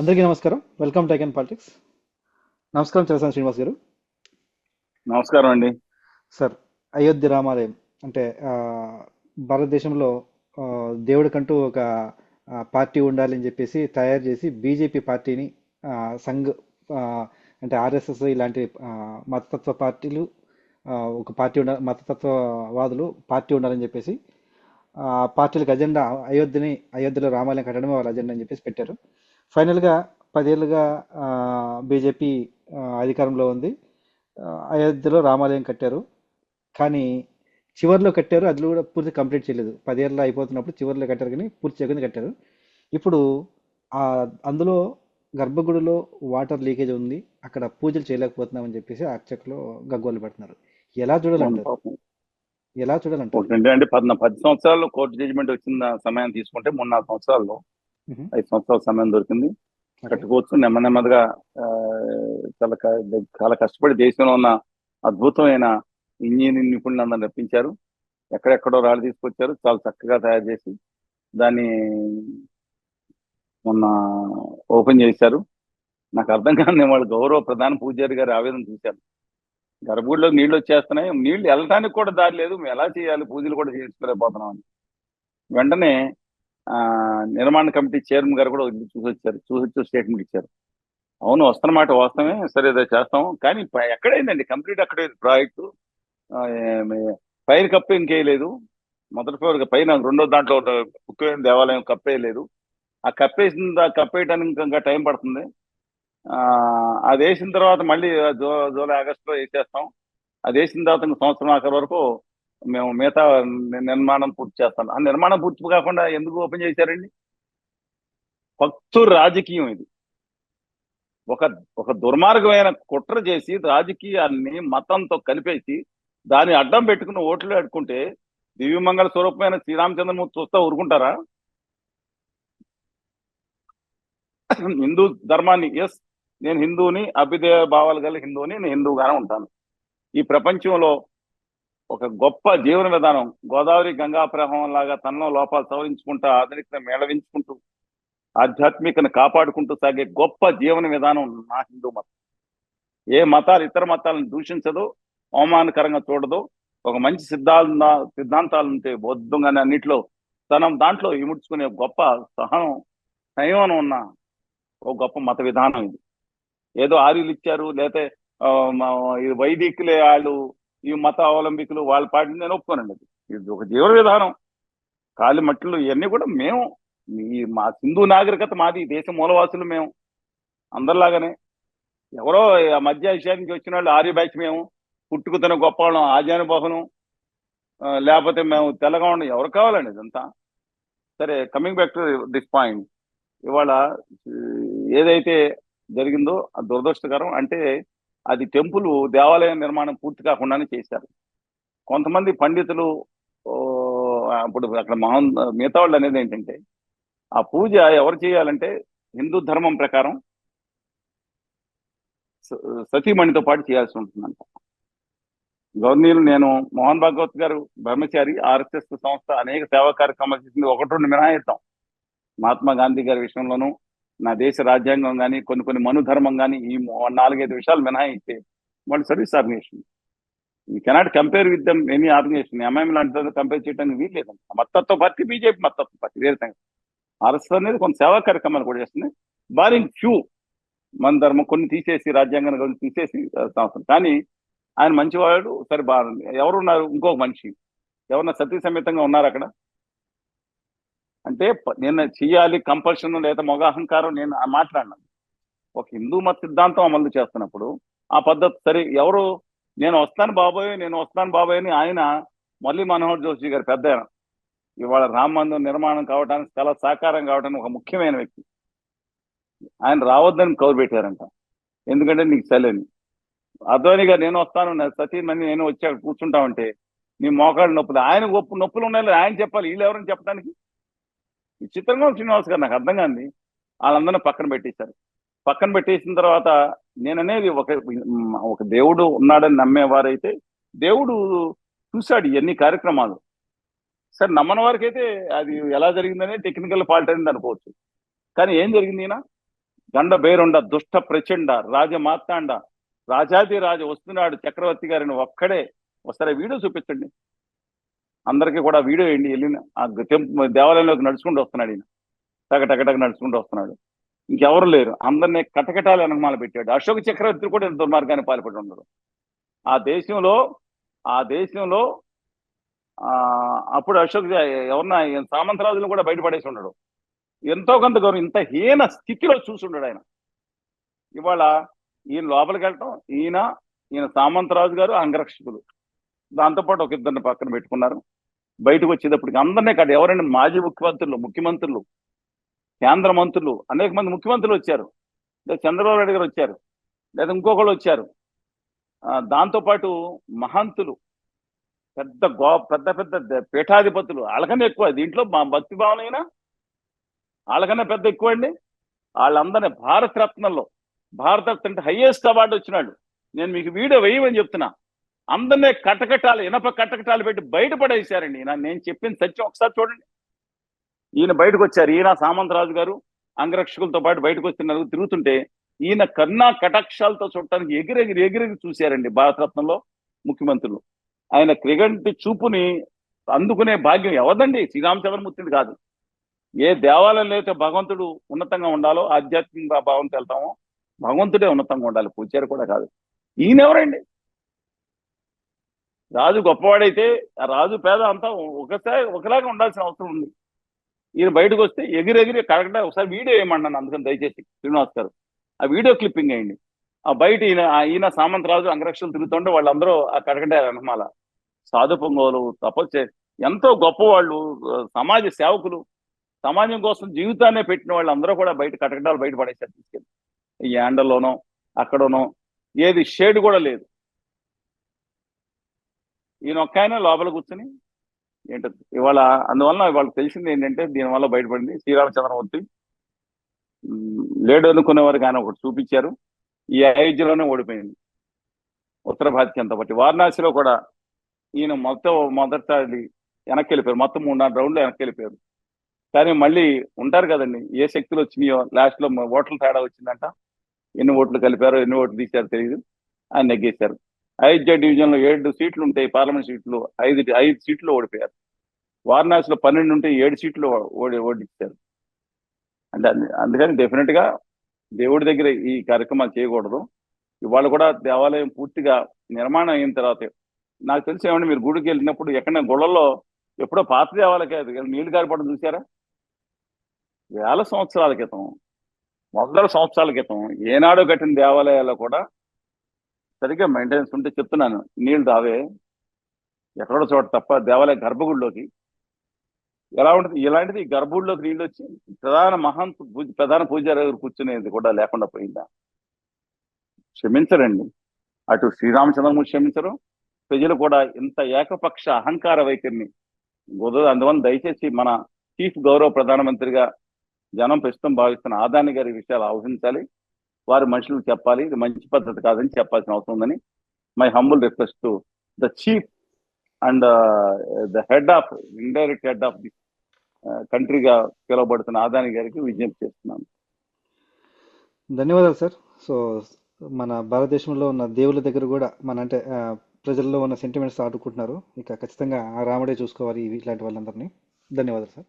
అందరికీ నమస్కారం. Welcome to icon politics నమస్కారం చలసాని శ్రీనివాస్ గారు. నమస్కారం అండి. సార్ అయోధ్య రామాలయం అంటే భారతదేశంలో దేవుడికంటూ ఒక పార్టీ ఉండాలని చెప్పేసి తయారు చేసి బీజేపీ పార్టీని సంఘ్ అంటే ఆర్ఎస్ఎస్ ఇలాంటి మతతత్వ పార్టీలు ఒక పార్టీ ఉండ మతతత్వవాదులు పార్టీ ఉండాలని చెప్పేసి పార్టీలకు అజెండా అయోధ్యని అయోధ్యలో రామాలయం కట్టడమే వాళ్ళ అజెండా అని చెప్పేసి పెట్టారు. ఫైనల్గా పదేళ్ళుగా బీజేపీ అధికారంలో ఉంది. అయోధ్యలో రామాలయం కట్టారు. కానీ చివర్లో కట్టారు. అది కూడా పూర్తి కంప్లీట్ చేయలేదు. పదేళ్ళు అయిపోతున్నప్పుడు చివర్లో కట్టారు కానీ పూర్తి చేయకుండా కట్టారు. ఇప్పుడు ఆ అందులో గర్భగుడిలో వాటర్ లీకేజ్ ఉంది. అక్కడ పూజలు చేయలేకపోతున్నామని చెప్పేసి అర్చకులు గగ్గోలు పెడుతున్నారు. ఎలా చూడాలంటారు? ఎలా చూడాలంటారు? ఒకటి పది సంవత్సరాల్లో కోర్టు జడ్జిమెంట్ వచ్చిన సమయం తీసుకుంటే మూడు నాలుగు సంవత్సరాల్లో ఐదు సంవత్సరాల సమయం దొరికింది. కట్టుకోవచ్చు నెమ్మది నెమ్మదిగా ఆ, చాలా చాలా కష్టపడి దేశంలో ఉన్న అద్భుతమైన ఇంజనీరింగ్ నిపుణులందరిని రప్పించారు. ఎక్కడెక్కడో రాళ్ళు తీసుకొచ్చారు చాలా చక్కగా తయారు చేసి దాన్ని మొన్న ఓపెన్ చేశారు. నాకు అర్థం కాని వాళ్ళు గౌరవ ప్రధాన పూజారి గారి ఆవేదన చూశారు. గర్భగుడిలో నీళ్ళు వచ్చేస్తున్నాయి నీళ్ళు వెళ్ళడానికి కూడా దారి లేదు మేము ఎలా చేయాలి పూజలు కూడా చేసుకోలేకపోతున్నాం అని. వెంటనే నిర్మాణ కమిటీ చైర్మన్ గారు కూడా వచ్చి చూసి వచ్చారు చూసి వచ్చి స్టేట్మెంట్ ఇచ్చారు. అవును వస్తున్నమాట వాస్తవమే సరే అదే చేస్తాం. కానీ ఎక్కడైందండి? కంప్లీట్ అక్కడే ప్రాజెక్టు. పైన కప్పు ఇంకేయలేదు మొదటి ఫ్లోర్ పైన రెండో దాంట్లో ముఖ్యమైన దేవాలయం కప్పేయలేదు ఆ కప్పేసిన దా- కప్పేయడానికి ఇంకా టైం పడుతుంది. ఆ, అది వేసిన తర్వాత మళ్ళీ జూ జూలై ఆగస్టులో వేసేస్తాం. అది వేసిన తర్వాత సంవత్సరం ఆఖరి వరకు మేము మిగతా నిర్మాణం పూర్తి చేస్తాం. ఆ నిర్మాణం పూర్తి కాకుండా ఎందుకు ఓపెన్ చేశారండి? పత్తు రాజకీయం ఇది. ఒక ఒక దుర్మార్గమైన కుట్ర చేసి రాజకీయాన్ని మతంతో కలిపేసి దాన్ని అడ్డం పెట్టుకుని ఓట్లు అడుకుంటే దివ్యమంగళ స్వరూపమైన శ్రీరామచంద్రమూర్తి చూస్తా ఊరుకుంటారా? హిందూ ధర్మాన్ని ఎస్ నేను హిందూని అభిదేవ భావాలు గల హిందూని నేను హిందూగానే ఉంటాను. ఈ ప్రపంచంలో ఒక గొప్ప జీవన విధానం. గోదావరి గంగా ప్రవాహం లాగా తనలో లోపాలు సవరించుకుంటూ ఆధునికత మేళవించుకుంటూ ఆధ్యాత్మికను కాపాడుకుంటూ సాగే గొప్ప జీవన విధానం నా హిందూ మతం. ఏ మతాలు ఇతర మతాలను దూషించదు అవమానకరంగా చూడదు. ఒక మంచి సిద్ధాంత సిద్ధాంతాలు ఉంటే బౌద్ధంగానే అన్నింటిలో తనం దాంట్లో ఇముడ్చుకునే గొప్ప సహనం సంయమనం ఉన్న ఒక గొప్ప మత విధానం ఇది. ఏదో ఆర్యులు ఇచ్చారు లేకపోతే మా- ఇది వైదికులే వాళ్ళు ఈ మత అవలంబికులు వాళ్ళ పాటిని నేను ఒప్పుకోనండి అది. ఇది ఒక జీవన విధానం. కాలి మట్టిలు ఇవన్నీ కూడా మేము ఈ మా సింధు నాగరికత మాది దేశ మూలవాసులు మేము. అందరిలాగానే. ఎవరో మధ్య ఏషియా నుంచి వచ్చిన వాళ్ళు ఆర్య బ్యాచ్ మేము పుట్టుకుతున్న గొప్ప వాళ్ళం భవనం లేకపోతే మేము తెల్లగా ఉండం ఎవరు కావాలండి ఇదంతా? సరే coming back to this point ఇవాళ ఏదైతే జరిగిందో దురదృష్టకరం అంటే అది టెంపుల్ దేవాలయం నిర్మాణం పూర్తి కాకుండానే చేశారు. కొంతమంది పండితులు అప్పుడు అక్కడ మహా మిగతా వాళ్ళు అనేది ఏంటంటే ఆ పూజ ఎవరు చేయాలంటే హిందూ ధర్మం ప్రకారం స- సతీమణితో పాటు చేయాల్సి ఉంటుందంట. గవర్నీలు నేను మోహన్ భాగవత్ గారు బ్రహ్మచారి ఆర్ఎస్ఎస్ సంస్థ అనేక సేవా కార్యక్రమాలు చేసింది. ఒకటి రెండు మినహాయిస్తాం మహాత్మా గాంధీ గారి విషయంలోనూ నా దేశ రాజ్యాంగం కానీ కొన్ని కొన్ని మనుధర్మం కానీ ఈ నాలుగైదు విషయాలు మినహాయిస్తే వాళ్ళు service organisation. You cannot compare with them any organisation. MIM లాంటి కంపేర్ చేయడానికి వీలు లేదండి. మత్తత్వ పార్టీ బీజేపీ మత్తత్వ పార్టీ వేరే సంగతి ఆర్ఎస్ఎస్ అనేది కొంత సేవా కార్యక్రమాలు కూడా చేస్తుంది. బారింగ్ ఫ్యూ మన ధర్మం కొన్ని తీసేసి రాజ్యాంగాన్ని కొన్ని తీసేసి సంవత్సరం. కానీ ఆయన మంచివాడు సరే బాగుంది ఎవరున్నారు? ఇంకొక మనిషి. ఎవరన్నా సతీ సమేతంగా ఉన్నారు అక్కడ? అంటే నేను చేయాలి కంపల్షన్ లేదా మొగ అహంకారం నేను ఆ మాట్లాడినాను. ఒక హిందూ మత సిద్ధాంతం అమలు చేస్తున్నప్పుడు ఆ పద్ధతి సరే ఎవరు నేను వస్తాను బాబోయ్ నేను వస్తాను బాబోయ్ అని ఆయన మురళీ మనోహర్ జోషి గారు పెద్ద ఇవాళ రామ మందిరం నిర్మాణం కావడానికి స్థల సాకారం కావడానికి ఒక ముఖ్యమైన వ్యక్తి. ఆయన రావద్దని కౌరు పెట్టారంట ఎందుకంటే నీకు సెలని గారు నేను వస్తాను నా సతీమణి నేను వచ్చి అక్కడ కూర్చుంటామంటే నీ మోకాళ్ళ నొప్పులు. ఆయన నొప్పులు ఉన్నాయి ఆయన చెప్పాలి. వీళ్ళు ఎవరని చెప్పడానికి విచిత్రంగా ఉంది శ్రీనివాస్ గారు నాకు అర్థం కాంది. వాళ్ళందరినీ పక్కన పెట్టేశారు. పక్కన పెట్టేసిన తర్వాత నేను అనేది ఒక ఒక దేవుడు ఉన్నాడని నమ్మేవారైతే దేవుడు చూశాడు ఇవన్నీ కార్యక్రమాలు. సరే నమ్మని వారికి అయితే అది ఎలా జరిగిందనే టెక్నికల్ ఫాల్ట్ అయింది అనుకోవచ్చు. కానీ ఏం జరిగింది ఈయన? గండ బేరుండ దుష్ట ప్రచండ రాజ మాత్తాండ రాజాది రాజు వస్తున్నాడు చక్రవర్తి గారిని ఒక్కడే. ఒకసారి వీడియో చూపించండి. అందరికీ కూడా వీడియో వేయండి వెళ్ళిన ఆ టెంపు దేవాలయంలోకి నడుచుకుంటూ వస్తున్నాడు ఈయన. టక టక టక నడుచుకుంటూ వస్తున్నాడు. ఇంకెవరు లేరు. అందరినీ కటకటాలు వెనకమాల పెట్టాడు. అశోక చక్రవర్తి కూడా దుర్మార్గాన్ని పాల్పడి ఉండడు. ఆ దేశంలో ఆ దేశంలో ఆ అప్పుడు అశోక్ ఎవరన్నా సామంతరాజులు కూడా బయటపడేసి ఉండడు. ఎంతో కొంత గౌరవం ఇంత హీన స్థితిలో చూసుండడు ఆయన. ఇవాళ ఈయన లోపలికి వెళ్ళటం ఈయన ఈయన సామంతరాజు గారు అంగరక్షకులు. దాంతోపాటు ఒక ఇద్దరిని పక్కన పెట్టుకున్నారు. బయటకు వచ్చేటప్పటికి అందరినీ కాదు ఎవరైనా మాజీ ముఖ్యమంత్రులు ముఖ్యమంత్రులు కేంద్ర మంత్రులు అనేక మంది ముఖ్యమంత్రులు వచ్చారు. లేదా చంద్రబాబు నాయుడు గారు వచ్చారు. లేదా ఇంకొకళ్ళు వచ్చారు. దాంతోపాటు మహంతులు పెద్ద గో పెద్ద పెద్ద పీఠాధిపతులు వాళ్ళకన్నా ఎక్కువ. దీంట్లో మా భక్తి భావనైనా వాళ్ళకన్నా పెద్ద ఎక్కువ అండి వాళ్ళందరినీ భారత రత్నంలో అంటే హైయెస్ట్ అవార్డు వచ్చినాడు. నేను మీకు వీడియో వేయమని చెప్తున్నా. అందరినీ కటకటాలు ఇనప కటకటాలు పెట్టి బయటపడేశారండి. ఈయన నేను చెప్పిన సత్యం. ఒకసారి చూడండి. ఈయన బయటకు వచ్చారు ఈయన సామంతరాజు గారు అంగరక్షకులతో పాటు బయటకు వచ్చి తిరుగుతుంటే ఈయన కన్నా కటాక్షాలతో చూడటానికి ఎగిరెగిరి ఎగిరెగిరి చూశారండి భారతరత్నంలో ముఖ్యమంత్రులు. ఆయన క్రిగంటి చూపుని అందుకునే భాగ్యం ఎవరిదండి? శ్రీరామచంద్రమూర్తిది కాదు. ఏ దేవాలయంలో అయితే భగవంతుడు ఉన్నతంగా ఉండాలో ఆధ్యాత్మిక భావంతో వెళ్తామో భగవంతుడే ఉన్నతంగా ఉండాలి. పూజారి కూడా కాదు. ఈయన ఎవరండి రాజు గొప్పవాడైతే ఆ రాజు పేద అంతా ఒకసారి ఒకలాగా ఉండాల్సిన అవసరం ఉంది. ఈయన బయటకు వస్తే ఎగిరెగిరి కరెక్ట్ ఒకసారి వీడియో వేయమన్నాను అందుకని దయచేసి శ్రీనివాస్ గారు. ఆ వీడియో క్లిప్పింగ్ అయ్యండి ఆ బయట ఈయన ఈయన సామంతరాజు అంగరక్షలు తిరుగుతుంటే వాళ్ళందరూ ఆ కడకంటే రణమాల సాధు పొంగోలు తపస్సు ఎంతో గొప్పవాళ్ళు సమాజ సేవకులు సమాజం కోసం జీవితాన్నే పెట్టిన వాళ్ళందరూ కూడా బయట కటకటాలు బయట పడేసారు తీసుకెళ్ళి. ఈ ఎండలోనో అక్కడనో ఏది షేడ్ కూడా లేదు. ఈయన ఒక్క ఆయన లోపల కూర్చుని ఏంటో ఇవాళ అందువల్ల వాళ్ళకి తెలిసింది ఏంటంటే దీనివల్ల బయటపడింది శ్రీరామచంద్రమూర్తి. లేడు అనుకునే వారికి ఆయన ఒకటి చూపించారు. ఈ అయోధ్యలోనే ఓడిపోయింది. ఉత్తర భారతీయంతో బట్టి వారణాసిలో కూడా ఈయన మొత్తం మొదటిసారి వెనక్కి వెళ్ళిపోయారు. మొత్తం మూడు నాలుగు రౌండ్లు వెనక్కి వెళ్ళిపోయారు. కానీ మళ్ళీ ఉంటారు కదండి. ఏ శక్తులు వచ్చినాయో లాస్ట్లో ఓట్ల తేడా వచ్చిందంట. ఎన్ని ఓట్లు కలిపారో ఎన్ని ఓట్లు తీశారో తెలియదు ఆయన నెగ్గేశారు. అయోధ్య డివిజన్లో ఏడు సీట్లు ఉంటాయి పార్లమెంట్ సీట్లు. ఐదు ఐదు సీట్లు ఓడిపోయారు. వారణాసిలో పన్నెండు ఉంటే ఏడు సీట్లు ఓడి ఓడిచ్చారు. అంటే అందుకని డెఫినెట్గా దేవుడి దగ్గర ఈ కార్యక్రమాలు చేయకూడదు. ఇవాళ కూడా దేవాలయం పూర్తిగా నిర్మాణం అయిన తర్వాత నాకు తెలిసి ఏమంటే మీరు గుడికి వెళ్ళినప్పుడు ఎక్కడ గుళ్ళల్లో ఎప్పుడో పాత దేవాలయకే నీళ్ళు గారిపడడం చూసారా వేల సంవత్సరాల క్రితం వందల సంవత్సరాల క్రితం ఏనాడో కట్టిన దేవాలయాల్లో కూడా సరిగ్గా మెయింటెనెన్స్ ఉంటే చెప్తున్నాను. నీళ్ళు తావే ఎక్కడో చోట తప్ప దేవాలయ గర్భగుడిలోకి. ఎలా ఉంటుంది? ఇలాంటిది గర్భగుడిలోకి నీళ్ళు వచ్చి ప్రధాన మహాన్ పూజ ప్రధాన పూజారి దగ్గర కూర్చునేది కూడా లేకుండా పోయిందా? క్షమించరండి. అటు శ్రీరామచంద్రము క్షమించరు. ప్రజలు కూడా ఇంత ఏకపక్ష అహంకార వైఖరిని కుదరదు అందువల్ల దయచేసి మన చీఫ్ గౌరవ ప్రధానమంత్రిగా జనం ప్రస్తుతం భావిస్తున్న ఆదాని గారి విషయాలు ఆలోచించాలి. వారి మనుషులకు చెప్పాలి. ఇది మంచి పద్ధతి కాదని చెప్పాల్సిన అవసరం ఉందని my humble request to the chief and the head of indirect head of the కంట్రీగా పిలువబడుతున్న ఆదాని గారికి విజ్ఞప్తి చేస్తున్నాను. ధన్యవాదాలు సార్. సో మన భారతదేశంలో ఉన్న దేవుళ్ళ దగ్గర కూడా మన అంటే ప్రజల్లో ఉన్న సెంటిమెంట్స్ ఆడుకుంటున్నారు. ఇక ఖచ్చితంగా ఆ రాముడే చూసుకోవాలి ఇలాంటి వాళ్ళందరినీ. ధన్యవాదాలు సార్.